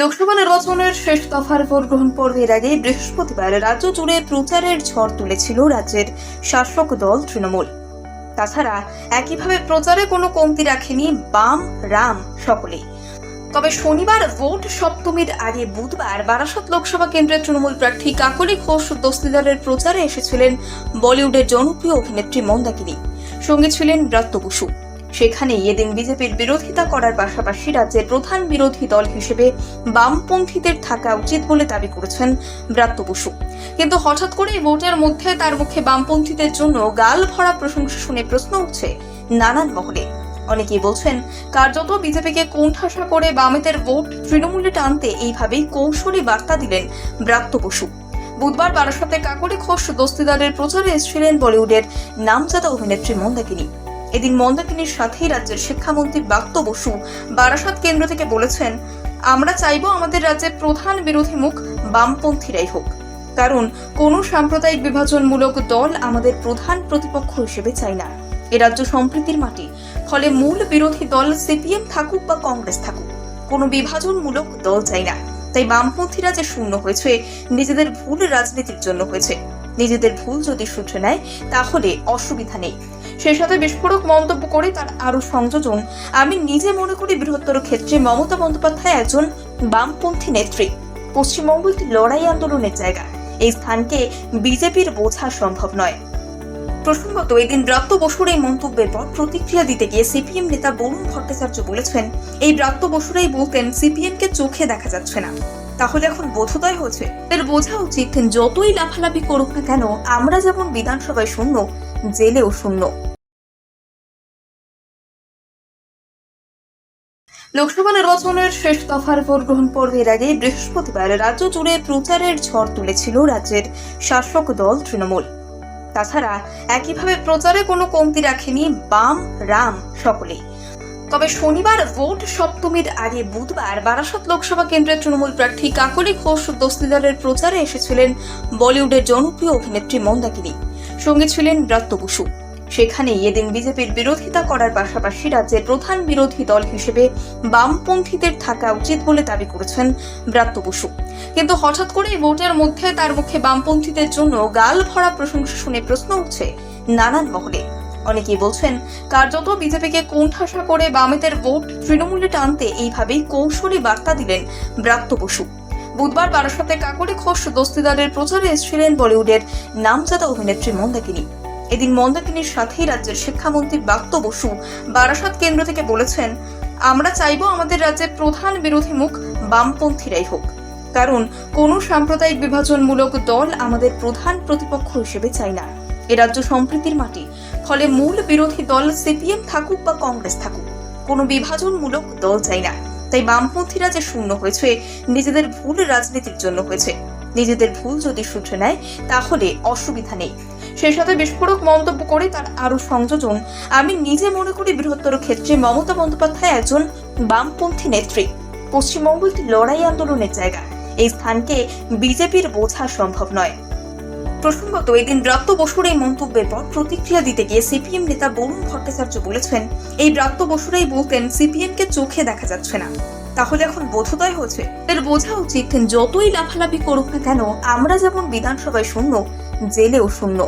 লোকসভা নির্বাচনের শেষ দফার ভোট গ্রহণ পর্বের আগে বৃহস্পতিবার রাজ্য জুড়ে প্রচারের ঝড় তুলেছিল রাজ্যের শাসক দল তৃণমূল। তাছাড়া একইভাবে প্রচারে কোনো কমতি রাখেনি বাম, রাম সকলেই। তবে শনিবার ভোট সপ্তমীর আগে বুধবার বারাসত লোকসভা কেন্দ্রের তৃণমূল প্রার্থী কাকলি ঘোষ দস্তিদারের প্রচারে এসেছিলেন বলিউডের জনপ্রিয় অভিনেত্রী মন্দাকিনী। সঙ্গে ছিলেন ব্রাত্য সেখানেই এদিন বিজেপির বিরোধিতা করার পাশাপাশি রাজ্যের প্রধান বিরোধী দল হিসেবে বামপন্থীদের থাকা উচিত বলে দাবি করেছেন ব্রাত্য বসু। কিন্তু হঠাৎ করে ভোটের মধ্যে তার মুখে বামপন্থীদের জন্য গাল ভরা প্রশংসা শুনে প্রশ্ন উঠছে নানান মহলে। অনেকেই বলছেন, কার্যত বিজেপিকে কোণঠাসা করে বামেদের ভোট তৃণমূলে টানতে এইভাবেই কৌশলী বার্তা দিলেন ব্রাত্য বসু। বুধবার বারাসাতে কাকড়ি ঘোষ দস্তিদারের প্রচারে এসেছিলেন বলিউডের নামজাদা অভিনেত্রী মন্দাকিনী। এদিন মন্দাকিনীর সাথেই রাজ্যের শিক্ষামন্ত্রী বাক্ত বসু বারাসাত কেন্দ্র থেকে বলেছেন, আমরা চাইব আমাদের রাজ্যের প্রধান বিরোধী মুখ বামপন্থীরাই হোক। কারণ কোনো সাম্প্রদায়িক বিভাজনমূলক দল আমাদের প্রধান প্রতিপক্ষ হিসেবে চাই না। এ রাজ্য সম্প্রীতির মাটি। ফলে মূল বিরোধী দল সিপিএম থাকুক বা কংগ্রেস থাকুক, কোনো বিভাজনমূলক দল চাই না। তাই বামপন্থীরা যে শূন্য হয়েছে, নিজেদের ভুল রাজনীতির জন্য হয়েছে। নিজেদের ভুল যদি শুধরে নেয়, তাহলে অসুবিধা নেই। সেই সাথে বিস্ফোরক মন্তব্য করে তার আরও সংযোজন। আমি নিজে মনে করি বৃহত্তর ক্ষেত্রে মমতা বন্দ্যোপাধ্যায় একজন বামপন্থী নেত্রী। পশ্চিমবঙ্গ একটি লড়াই আন্দোলনের জায়গা। এই স্থানকে বিজেপির বোঝা সম্ভব নয়। প্রসঙ্গত, এদিন ব্রাত্য বসুর এই মন্তব্যের পর প্রতিক্রিয়া দিতে গিয়ে সিপিএম নেতা বরুণ ভট্টাচার্য বলেছেন, এই ব্রাত্য বসুরাই বলতেন সিপিএম কে চোখে দেখা যাচ্ছে না। তাহলে এখন বোধোদয় হচ্ছে। এর বোঝা উচিত যতই লাফালাফি করুক না কেন, আমরা যেমন বিধানসভায় শূন্য, জেলেও শূন্য। লোকসভা নির্বাচনের শেষ দফার ভোট গ্রহণ পর্বের আগে বৃহস্পতিবার রাজ্য জুড়ে প্রচারের ঝড় তুলেছিল রাজ্যের শাসক দল তৃণমূল। তাছাড়া একইভাবে প্রচারে কোনো কমতি রাখেনি বাম, রাম সকলে। তবে শনিবার ভোট সপ্তমীর আগে বুধবার বারাসত লোকসভা কেন্দ্রের তৃণমূল প্রার্থী কাকলি ঘোষ দস্তিদারের প্রচারে এসেছিলেন বলিউডের জনপ্রিয় অভিনেত্রী মন্দাকিনী। সঙ্গে ছিলেন ব্রাত্য বসু। সেখানেই এদিন বিজেপির বিরোধিতা করার পাশাপাশি রাজ্যের প্রধান বিরোধী দল হিসেবে বামপন্থীদের থাকা উচিত বলে দাবি করেছেন ব্রাত্য বসু। কিন্তু হঠাৎ করে ভোটের মধ্যে তার মুখে বামপন্থীদের জন্য গাল ভরা প্রশংসা শুনে প্রশ্ন উঠছে নানান মহলে। অনেকেই বলছেন, কার্যত বিজেপিকে কোণঠাসা করে বামেদের ভোট তৃণমূলে টানতে এইভাবেই কৌশলী বার্তা দিলেন ব্রাত্য বসু। বুধবার বারাসাতে কাকরে ঘোষ দস্তিদারের প্রচারে এসেছিলেন বলিউডের নামজাদা অভিনেত্রী মন্দাকিনী। এদিন মন্দাকিনীর সাথেই রাজ্যের শিক্ষামন্ত্রী বাক্ত বসু বারাসাত কেন্দ্র থেকে বলেছেন, আমরা চাইব আমাদের রাজ্যের প্রধান বিরোধী মুখ বামপন্থীরাই হোক। কারণ কোনো সাম্প্রদায়িক বিভাজনমূলক দল আমাদের প্রধান প্রতিপক্ষ হিসেবে চাই না। এ রাজ্য সম্প্রীতির মাটি। ফলে মূল বিরোধী দল সিপিএম থাকুক বা কংগ্রেস থাকুক, কোনো বিভাজনমূলক দল চাই না। তাই বামপন্থীরা যে শূন্য হয়েছে, নিজেদের ভুল রাজনীতির জন্য হয়েছে। নিজেদের ভুল যদি শুধরে নেয়, তাহলে অসুবিধা নেই। সেই সাথে বিস্ফোরক মন্তব্য করে তার আরও সংযোজন। আমি নিজে মনে করি বৃহত্তর ক্ষেত্রে মমতা বন্দ্যোপাধ্যায় একজন বামপন্থী নেত্রী। পশ্চিমবঙ্গ একটি লড়াই আন্দোলনের জায়গা। এই স্থানকে বিজেপির বোঝা সম্ভব নয়। প্রসঙ্গত এদিন ব্রাত্য বসুর এই মন্তব্যের পর প্রতিক্রিয়া দিতে গিয়ে সিপিএম নেতা বরুণ ভট্টাচার্য বলেছেন, এই ব্রাত্য বসুরাই বলতেন সিপিএম কে চোখে দেখা যাচ্ছে না। তাহলে এখন বোধোদয় হচ্ছে। এর বোঝা উচিত, যতই লাফালাফি করুক না কেন, আমরা যেমন বিধানসভায় শূন্য, জেলেও শূন্য।